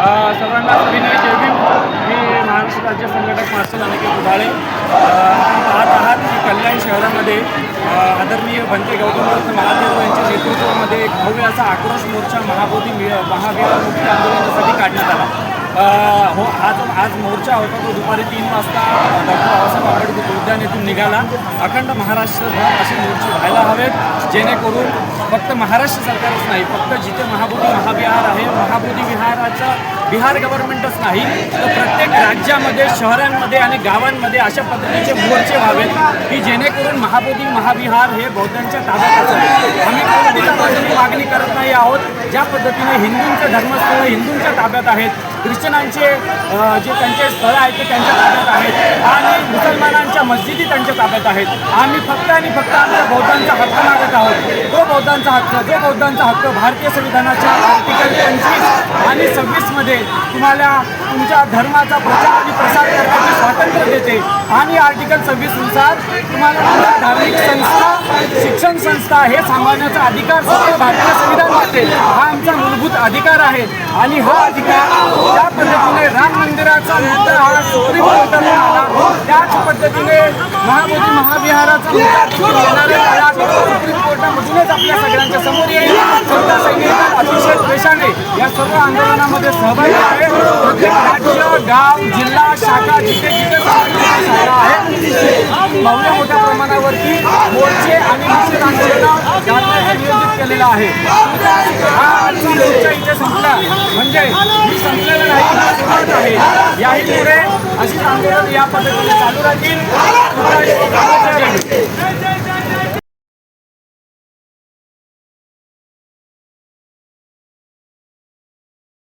सर्वांना अभिनय जयभीम मी महाराष्ट्र राज्य संघटक मार्शल अनिकेत उधाळे आपण पाहत आहात की कल्याण शहरामध्ये आदरणीय भंते गौतम महादेव यांच्या नेतृत्वामध्ये एक भव्य असा आक्रोश मोर्चा महाबोधी मिळ महाविहार मुक्ती आंदोलनासाठी काढण्यात आला. हो आज आज मोर्चा होता तो दुपारी तीन वाजता डॉक्टर बाबासाहेब आंबेडकर उद्यान येथून निघाला. अखंड महाराष्ट्रभर असे मोर्चे व्हायला हवेत जेणेकरून फक्त महाराष्ट्र सरकारच नाही फक्त जिथे महाबोधी महाविहार आहे महाबोधी विहाराचं बिहार गव्हर्नमेंटच नाही तर प्रत्येक राज्यामध्ये शहरांमध्ये आणि गावांमध्ये अशा पद्धतीचे मोर्चे व्हावेत की जेणेकरून महाबोधी महाविहार हे बौद्धांच्या ताब्यात असेल आम्ही कोणत्या पद्धतीने मागणी करत नाही आहोत ज्या पद्धतीने हिंदूंचं धर्मस्थळ हिंदूंच्या ताब्यात आहेत ख्रिश्चनांचे जे त्यांचे स्थळं आहेत ते त्यांच्या ताब्यात आहेत आणि मुसलमानांच्या मस्जिदी त्यांच्या ताब्यात आहेत. आम्ही फक्त आणि फक्त आमच्या बौद्धांचा हक्क मागत आहोत. बौद्धांचा हक्क जो बौद्धांचा हक्क भारतीय संविधानाच्या आर्टिकल पंचवीस आणि सव्वीसमध्ये तुम्हाला तुमच्या धर्माचा प्रचार आणि प्रसार करण्याचे स्वातंत्र्य देते. आणि आर्टिकल सव्वीसनुसार तुम्हाला तुमच्या धार्मिक संस्था शिक्षण संस्था हे सांभाळण्याचा अधिकार सुद्धा भारतीय संविधान देते हा आमचा मूलभूत अधिकार आहे. आणि हा अधिकार ज्या पद्धतीने राम मंदिराचा मुद्दा हा सुप्रीम कोर्टाने आला त्याच पद्धतीने महाबोधी महाविहाराचा मुद्दा देखील आंदोलनामध्ये सहभागी आहे. प्रत्येक राज्य गाव जिल्हा शाखा जिथे जिथे सामाजिक आहे भव्य मोठ्या प्रमाणावरती मोर्चे आणि निषेध आंदोलन नियोजित केलेलं आहे. मोर्चा इथे संपला. म्हणजे ही संपलेलं नाही आहे. याही पुढे अशी आंदोलन या पद्धतीने चालू राहतील